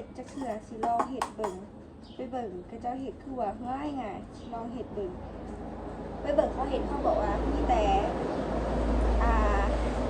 ห็ดจะเขือสิลองเห็ดเบิ่งไปเบิ่งก็เจ้าเห็ดคือว่าง่ายไงลองเห็ดเบิ่งไปเบิ่งเขาเห็ดเขาบอกว่ามีแต่อ่า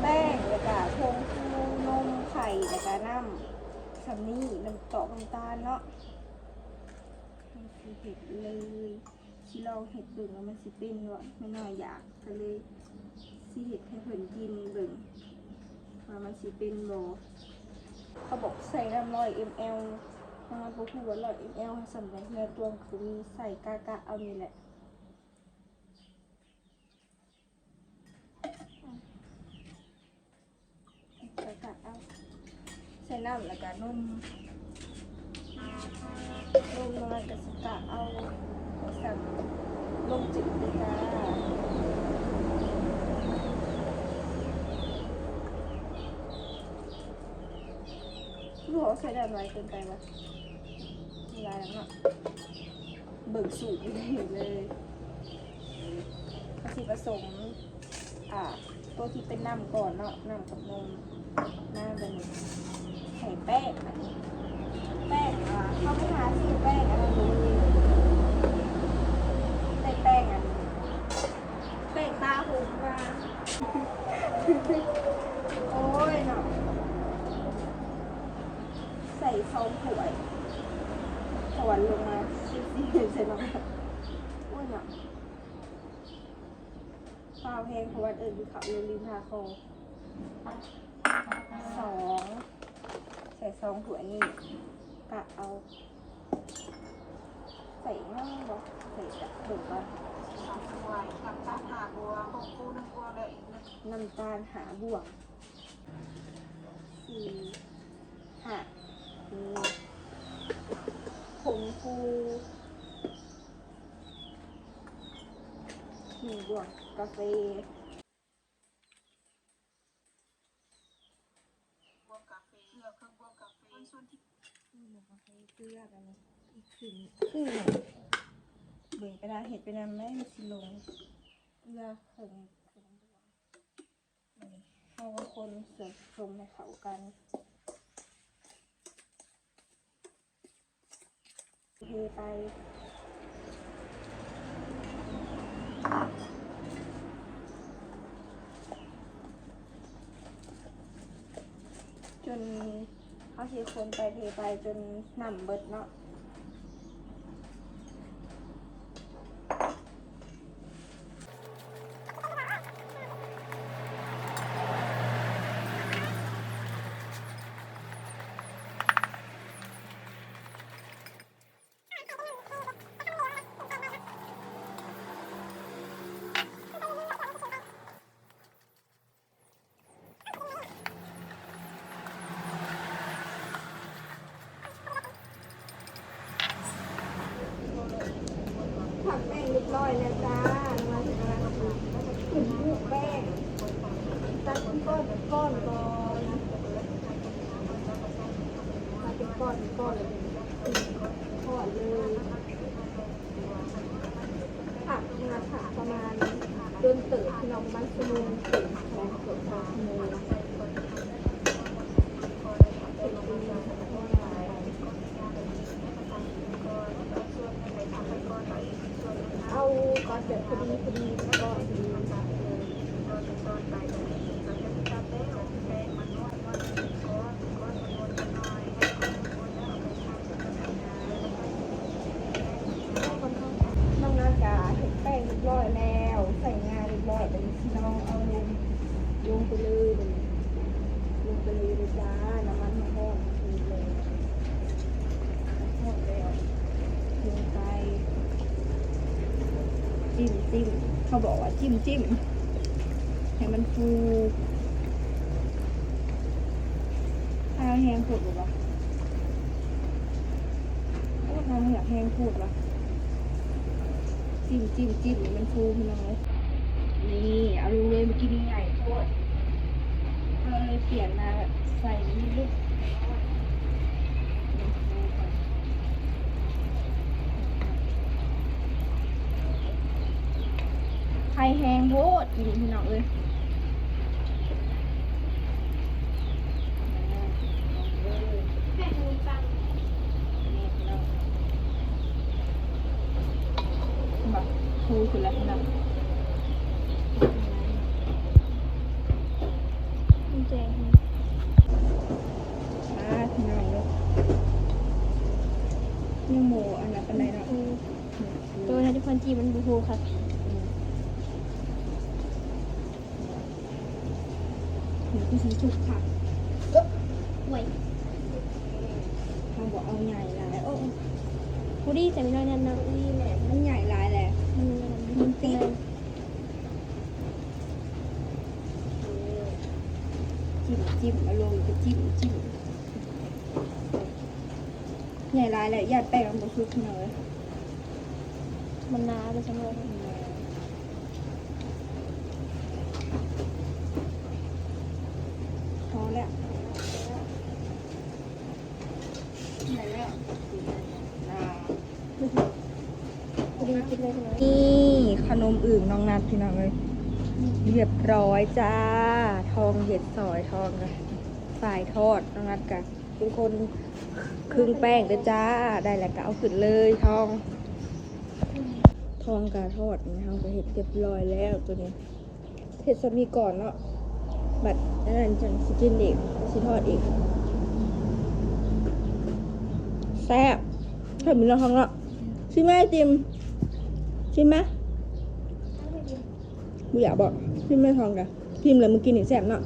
แป้งแล้วก็ผงฟูนมไข่แล้วก็น้ำสำนี่น้ำตอกน้ำตาลเนาะนี่คือเห็ดเลยที่ลองเห็ดเบิ่งว่ามันสิเป็นวะไม่น่าอยากก็เลยสิเห็ดให้เพิ่นกินเบิ่งว่ามันสิเป็นบ่ เขาบอกใส่น้ำร้อย ml มาบอกว่าร้อย ml สำหรับเนื้อตัวคือมีใส่กากะเอานี่แหละกากะเอาใส่น้ำแล้วก็นมนมแล้วก็สกะเอาสั่งนมจืดเลยจ้า ลูกเขาใส่ได้ไรเกินไปวะลายแล้วเนาะเบิกสูตรเลยเขาสิผสมอ่าตัวที่เป็นน้ำก่อนเนาะน้ำกับนมน้ำแบบนี้ใส่แป้งอันนี้แป้งอะเขาไม่หาซื้อแป้งอะไรเลยใส่แป้งอันนี้แป้งตาหูมา โอ้ยเนาะใส่ซ องถ้วยถวนลงมาซีใส่ลงมาโอ้ยเนาะข้าวแหงเพราะวันอื่นที่เขาเลยลืมทาโคสองใส่ซองหัวนี่กะเอา ใส่ง่ายบอกใส่จับเบิกก่อนสามบัวน้ำตาลหาบัวหกคู่น้ำบัวเลยอีกนะน้ำตาลหาบ่วงสี่ห้า นี่ผงฟูหนึ่งบวงกาแฟบวกาแฟเกลือเครื่องบวกาแฟส่วนที่นี่หมูกาแฟเกลือกันนี่อีกครึ่งครึ่งหนึ่งเบิ่งกระดาเห็ดไปนำแม่มันสิลงเกลือครึ่งครึ่งบวงนี่เอาคนเสริมชมให้เขากัน เทไปจนเขาเทคนไปเทไปจนหน่ำเบิดเนาะ ผักแป้งเรียบร้อยแล้วจ้ามาถึงแล้วนะคะขึ้นลูกแป้งตัดเป็นก้อนเป็นก้อนก่อน มาเป็นก้อนเป็นก้อนเลยทอดเลยผักนะผักประมาณจนเติบที่เราประมาณชั่วโมงถึงสองเกือบสองชั่วโมงเป็นชั่วโมงทอดไปเอาก่อนแบบพอดีพอดีก่อนดีน้องนากาเห็ดแป้งเรียบร้อยแล้ว ใส่งาเรียบร้อยแต่ที่น้องเอาลงลงไปเลยลงไปเลยเลยจ้า น้ำมันมาแห้งเลยหมดแล้วลงไป จิ้มจิ้ม เขาบอกว่าจิ้มจิ้มให้มันฟูถ้าแห้งพูดหรือเปล่าโอ้ทำอยากแห้งพูดวะจิ้มจิ้มจิ้มมันฟูพี่น้องเลยนี่เอาลงเลยเมื่อกี้นี่ใหญ่โคตรก็เลยเปลี่ยนมาแบบใส่นี่ลูก ไข่แห้งโพดอีกพี่น้องเอ้ยแบบคูคุณแล้นะแจงมาพี่น้องเลยยังโมอันนั้นเป็นไรเนาะตัวนี้ทุกคนจีมันบูฮูค่ะ หนูคือสีสุกค่ะไหวทางบอกเอาใหญ่หลายโอ้กูดีแต่ไม่น้อยนั่นนะนี่แหละมันใหญ่หลายแหละมันมันติดจิ้มจิ้มอารมณ์ก็จิ้มจิ้มใหญ่หลายแหละญาติแป้งมันบ่สุกเนอะมันนาไปจังเลย พอแล้วใหญ่แล้วอ่า กูดีกินเลยใช่ไหม นี่ขน มอึ่งน้องนัดพี่น้องเลยเรียบร้อยจ้า ทองเห็ดซอยทองกันสายทอดน้องนัดกันเป็นคนครึ่งแป้งเด้อจ้า ได้แล้วก็เอาขึ้นเลยทอง ทองกาทอดนี่เราก็เห็ดเรียบร้อยแล้วตัวนี้เห็ดสมีก่อนเนาะบัดนั้นจังสกินเด็กสิทอดอีกแซ่บแซ่บมีน้ำทองเนาะชิมไหมติมชิมไหม มึงอยากบอกชิมไม่ทองกันพิมพ์เลยมึงกินอีกแซ่บเนาะ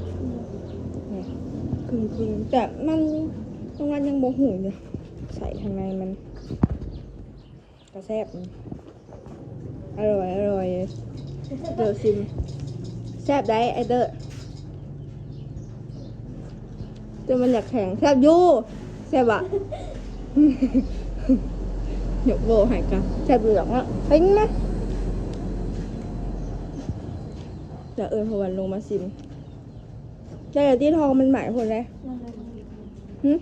นี่ครึ่งครึ่งๆแต่มันตรงนั้นยังโมหูอยู่ใส่ทางในมันกระแซ่บมันอร่อยอร่อยเดี๋ยวชิมแซ่บได้ไอเดอร์แต่มันอยากแข็งแซ่บอยู่แซ่บอะ จะเอิญพวันลงมาซิม แต่ที่ทองมันหมายคนไลยหึ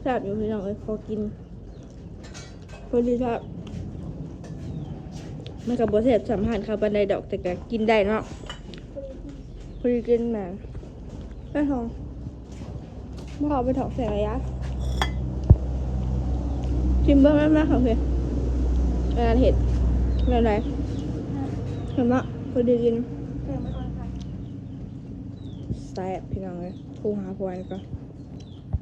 แซ่บอยู่พี่น้องเอ้ยพอกินคนที่ชอบมันกับบเสบสัมผัสคาวบันไดดอกแต่ก็กินได้เนาะพอดีกินมาแม่ทองม่เอาไปถอกแสงระยะชิมเบอร์แม่ๆค่ะเพื่อนงานเห็ดอนไร ห็นปะพอดีกินแจงไม่ค่อยค่ะแซ่บพี่น้องเลยโทรหาพวนก่อน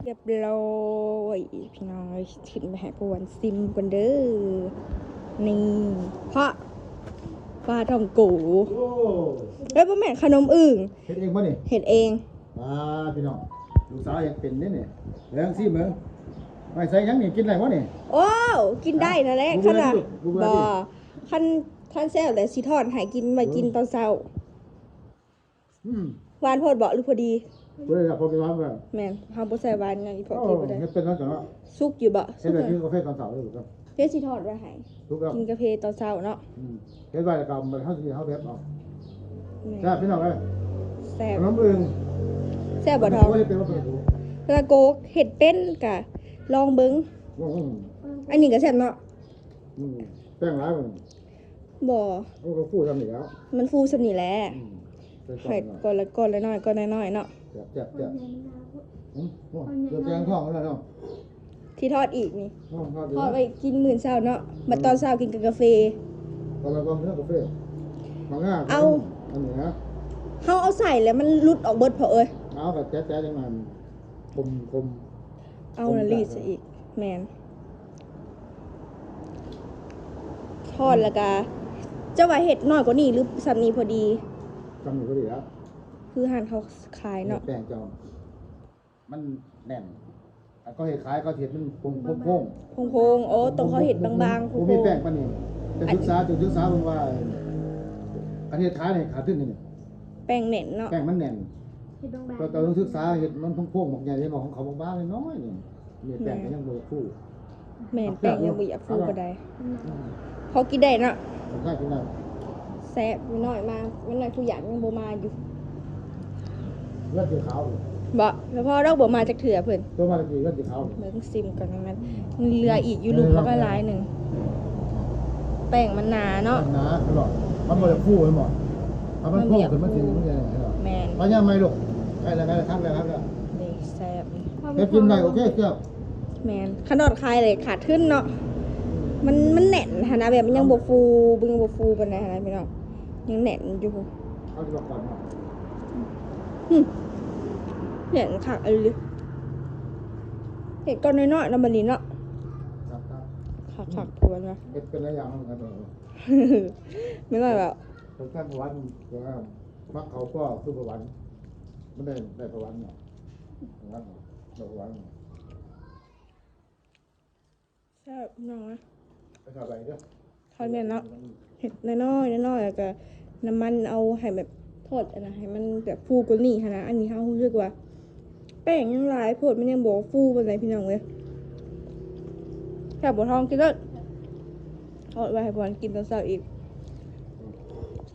เรียบร้อยพี่น้องเลยขึ้นไปให้พวนซิมกันเด้อ นี่เพราะปลาทองกูโอ้แล้วป้าแม่นขนมอึ่งเฮ็ดเองป่ะนี่เห็ดเองมาพี่น้องลูกสาวอยากเป็นนี่เนี่ยแรงสิเมืองไม่ใส่หยังนี่กินอะไรวะนี่โอ้วกินได้นะแหละรู้ขไหมนาดรู้ไหมบ่ขั้น ขั้นแซ่บแต่สิทอดใหายกินมากินตอนเช้าอืมหวานโพดบ่หรือพอดีเว้ยพอไปร้านกันแม่นเฮาบ่ใส่หวานอย่างอีพอโอ้กินบ่ได้เฮ็ดเป็นแล้วจังเนาะสุกอยู่บ่เฮ็ดแบบนี้กาแฟตอนเช้าเลยครับเฮ็ดสิทอดไว้ให้ทุกครับกินกาแฟตอนเช้าเนาะอืมเฮ็ดไว้แล้วก็มันเฮาสิเฮาแบบเอาแม่แซ่บพี่น้องเอ้ยแซ่บขนมอึ่งแซ่บบ่ทองบ่ได้เป็นว่าเป็นกูแล้วโกเฮ็ดเป็นกะลองเบิ่งอืมอันนี้ก็แซ่บเนาะอืมแป้งหลายมัน บ่โอ้ก็ฟูทำนี่แล้วมันฟูสำนี่แหละอืมใส่ไข่ก่อนก่อนละก่อนละน้อยก่อนละน้อยเนาะแซ่บแซ่บแซ่บอืมโอ้เดี๋ยวแกงท้องแล้วเนาะที่ทอดอีกนี่ท้องทอดทอดไว้กินมื้อเช้าเนาะบัดตอนเช้ากินกับกาแฟ ตอนเราก็เนื้อกาแฟบางง่ายเอา อันนี้นะเฮาเอาใส่แล้วมันหลุดออกเบิดเพอเอ้ยเอาแบบแจ๊ะๆจังมันคมคมเอาละรีดซะอีกแม่นทอดแล้วก็ เจ้าว่าเฮ็ดน้อยกว่านี้หรือสำนี้พอดี จำอยู่ก็ดีแล้วคือหันเขาขายเนาะแป้งจอมมันแน่นแล้วก็เห็ดขายก็เห็ดมันโค้งโค้งโพงๆโอ้ตรงเขาเห็ดบางๆโพผมงมีแป้งปะนี่จะศึกษาจะศึกษาเพิ่นว่าการเห็ดขายเนี่ยขาดทุนนี่ๆแป้งเหน็นเนาะแป้งมันแน่นเห็ดดงแบก็ต้องศึกษาเห็ดมันโค้งๆบอกใหญ่ที่บอกของเขาบ้างๆน้อยๆนี่มีแป้งก็ยังบ่คู่แม่นแป้งยังบ่อยากฟูก็ได้พอกินได้เนาะ ผมได้กินได้แซ่บอยู่น้อยมามันน้อยผู้หยันยังบ่มาอยู่เลือดสีขาวเลยบ่แล้วพอเราบ่มาจากเถื่อเพิ่นตัวมาตะกี้เลือดสีขาวเลยเบิ่งซิมก่อนนะมันเหลืออีกอยู่ลูกมันก็หลายหนึงแป้งมันหนาเนาะมันหนาตลอดมันบ่ได้คู่ไปหมดถ้ามันโค้งขึ้นมันสิมันจะยังไงเหรอแม่นปัญญาไม่ลูกใกล้แล้วใกล้แล้วครับแล้วครับแล้วนี่แซ่บเฮ็ดกินได้โอเคเกือบแม่นขนอดคายเลยขาดขึ้นเนาะ มันมันแน่นหนนะแบบมันยังบ่ฟูบึงบ่ฟูปานใดหันนะพี่น้องยังแน่นอยู่เอาที่บอกก่อนเนาะแน่นคักอะไรเห็ดก้อนน้อยๆนำบัดนี้เนาะครับครับคักๆตัวนะเป็นเป็นอะไรอย่างนั้นครับไม่น้อยแบบผมท่านประวันก็ว่ามักเขาก็คือประวันไม่ได้ได้ประวันเนาะประวันเนาะได้ประวันเนาะแซ่บน้องนะ ไปขาไปเด้อทอดแม่นเนาะเห็ดน้อยๆน้อยๆแล้วก็น้ำมันเอาให้แบบทอดอันะให้มันแบบฟูกว่านี้ค่ะนะอันนี้เฮารู้สึกว่า แป้งยังหลายโพดมันยังบ่ฟูปานใดพี่น้องเลยแซ่บบ่ทองกินเลยทอดไว้ให้บอนกินตอนเช้าอีก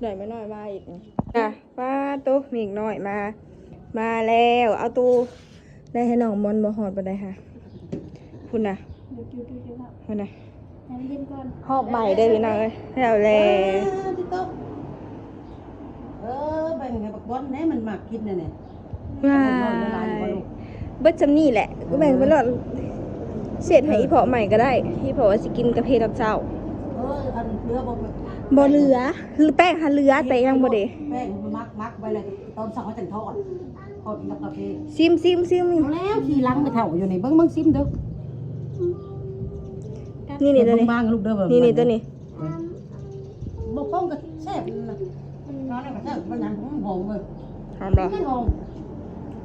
ได้ไม่น้อยมาอีกอะป้าตุ๊มีอีกน้อยมา มาแล้ว เอาตู้ได้ให้น้องบอลบ่ฮอดปานใดค่ะคุณน่ะเดี๋ยวคิวดูเดี๋ยวครับคุณน่ะ ให้มันเย็นก่อนหอบใหม่ได้พี่น้องเลยแล้วแลพี่ต๊อบเออแบ่งให้บักบอลแหน่มันมากกินน่ะเนี่ยว้ายเบิดจำนี่แหละก็แบ่งไปแล้วเสร็จให้อีพอใหม่ก็ได้อีพอว่าสิกินกะเพราเจ้าเอออันเรือบ่บ่เหลือคือแป้งหันเหลือแต่ยังบ่ได้แป้งมันมักมักไว้เลยตอนเช้าเขาจังทอดทอดกับกาแฟซิมซิมซิมเอาแล้วขี่หลังไปเท่าอยู่ในเบิ่งเบิ่งซิมเด้อ นี่นี่ตัวนี้บางๆลูกเด้อเบิ่งนี่นี่ตัวนี้บ่ป้องก็แซ่บนะน้อยก็แซ่บบ่หยังหอมเบิ่งหอมบ่ไม่หอม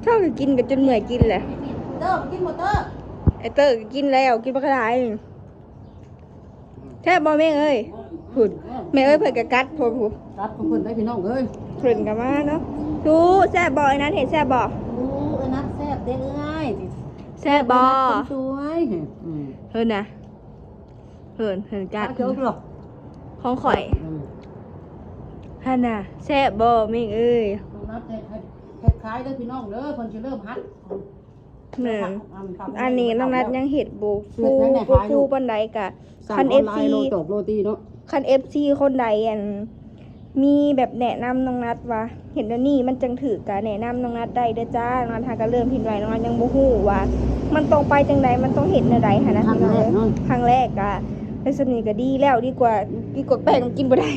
เท่าก็กินกันจนเมื่อยกินแหละเด้อมากินหมดเด้อไอเตอร์ก็กินแล้วกินปลากระไดแทบบ่แม่เอ้ยพุ่นแม่เอ้ยเพิ่นก็กัดพุ่นพุ่นรับทุกคนได้พี่น้องเอ้ยเพิ่นก็มาเนาะทูแซ่บบ่ไอ้นั้นเห็นแซ่บบ่โอ้อันนั้นแซ่บเด้อเอ้ยแซ่บบ่คนสวยอืมเพิ่นน่ะ เพิ่นเพิ่นกัดเจ้าหรอกของข่อยอืมหั่นน่ะแซ่บบ่แม่เอ้ยน้องนับเฮ็ดเฮ็ดขายเด้อพี่น้องเด้อเพิ่นสิเริ่มฮัดแม่นทำอันนี้น้องนัดยังเห็ดบ่ฟูเฮ็ดยังไงบ่ขายฟูลูกปานใดกะสั่งคันออนไล FC น์โลตบโรตีเนาะคัน FC คนใดอันมีแบบแนะนำน้องนัดว่า เห็นแล้วนี่มันจังถือกะแนะนำน้องนัดได้เด้อจ้าน้องนัดหาก็เริ่มผิดไว้น้องนัดยังบ่ฮู้ว่า มันตรงไปจังใดมันต้องเห็นแนวใดหันนะครั้งพี่น้องแรกเอ้ยเนาะ ครั้งแรกกะ เป็นสนิทก็ดีแล้วดีกว่าดีกว่าแป้งมันกินบ่ได้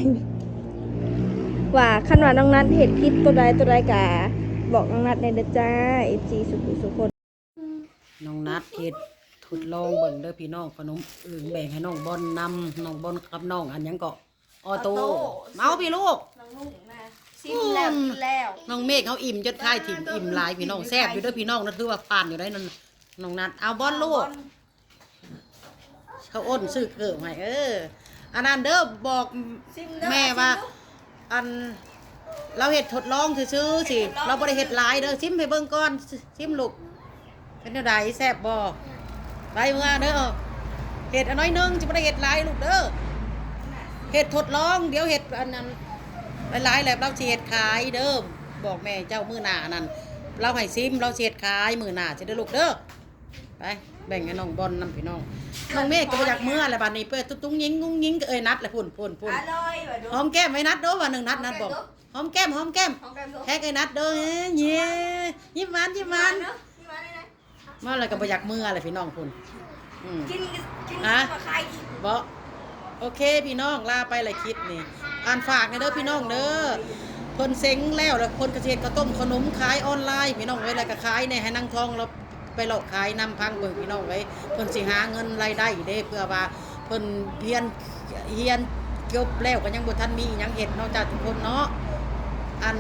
ว่าคันว่าน้องนัดเห็นคลิปตัวใดตัวใดกะบอกน้องนัดได้เด้อจ้า FC สุขุสุขคนน้องนัดเฮ็ดทดลองเบิ่งเด้อพี่น้องขนมอึ่งแบ่งให้น้องบอลนำน้องบอลกับน้องอันหยังก็ออโต้เมาพี่ลูกน้องนุ่งมาซิมแล้วกินแล้วน้องเมฆเขาอิ่มจนคายถิ่มอิ่มหลายพี่น้องแซ่บอยู่เด้อพี่น้องนั่นคือว่าผ่านอยู่ได้นั่นน้องนัดเอาบอลลูก เขาอ้นซื้อเกิดให้เออ อันนั้นเด้อบอกซิมเด้อแม่ว่าซิมเด้ออันเราเห็ดทดลองซื้อๆสิ เราบ่ได้เห็ดหลายเด้อซิมให้เบิ่งก่อนซิมลูกเป็นเท่าใดแซ่บบ่ไปเมื่อเด้อเห็ดอันน้อยหนึงจะบ่ได้เห็ดหลายลูกเด้อเห็ดทดลอง เดี๋ยวเห็ดอันนั้นหลายๆแล้วเราสิเห็ดขายเด้อบอกแม่เจ้ามื้อหน้านั่นเราให้ซิมเราสิเห็ดขายมื้อหน้าสิเด้อลูกเด้อ ไปแบ่งให้น้องบอลนำพี่น้องน้องเมฆก็บ่อยากเมื่อแล้วบัดนี้เปิ้นตุ้งยิงงุ้งยิงก็เอ้ยนัดแล้วพุ่นพุ่นพุ่น อร่อยว่ะดู หอมแก้มไว้นัดเด้อวันหนึ่งนัดนัดบอกหอมแก้มหอมแก้มของกันดู แท็กไอ้นัดเด้อเอ้ยเย้ยิ้มหวานยิ้มหวานเนาะนี่มาได้ไหนมาอะไรก็บ่อยากมืออะไรพี่น้องคุณอืม กินกินฮะมาขายอีกบ่โอเคพี่น้องลาไปเลยคลิปนี่อ่านฝากนะเด้อพี่น้องเด้อเพิ่นเซ็งแล้วแล้วคนเกษตรก็ต้มขนมขายออนไลน์พี่น้องไว้แล้วก็ขายในให้นางทองเรา ไปหลอกขายนำพังเบิ่งพี่น้องไว้เพิ่นสิหาเงินรายได้เด้เพื่อว่าเพิ่นเพียนเฮียนจบแล้วก็ยังบ่ทันมีหยังเฮ็ดนอกจากทุกคนเนาะอัน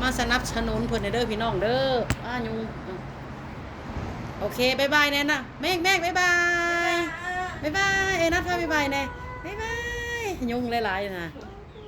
มาสนับสนุนเพิ่นเด้อพี่น้องเด้ออ่ายุงโอเคบายบายแน่นะเมฆเมฆบายบายบายบายเอ้นัดพาบายบายแน่บายบายยุงหลายๆนะ